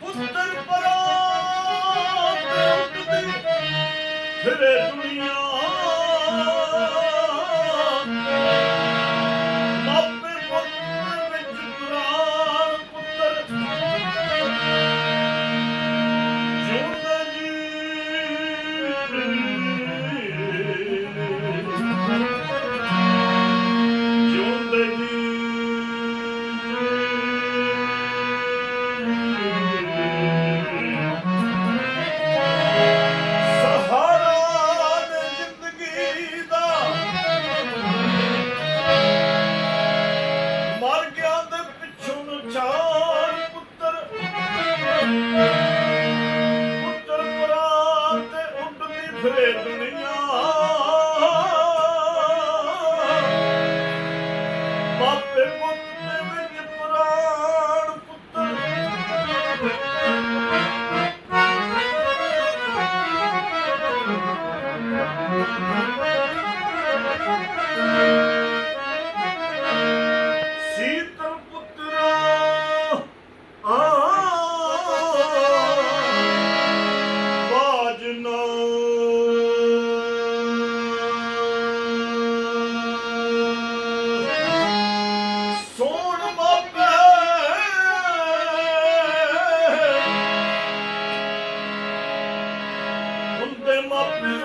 ਪੁੱਤਰ ਪਰੋ ਤੇ ਉੱਡਦੀ ਫਿਰੇ ਦੁਨੀਆ attım attım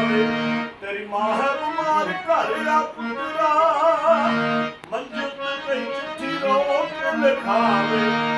ਆਵੇ ਤੇਰੀ ਮਾਂ ਹੈ ਬਿਮਾਰ ਘਰ ਆ ਪੁੱਤਰਾ। ਮੰਜਤ ਤੇ ਚਿੱਠੀ ਰੋ ਕੇ ਲਿਖਾਵੇ।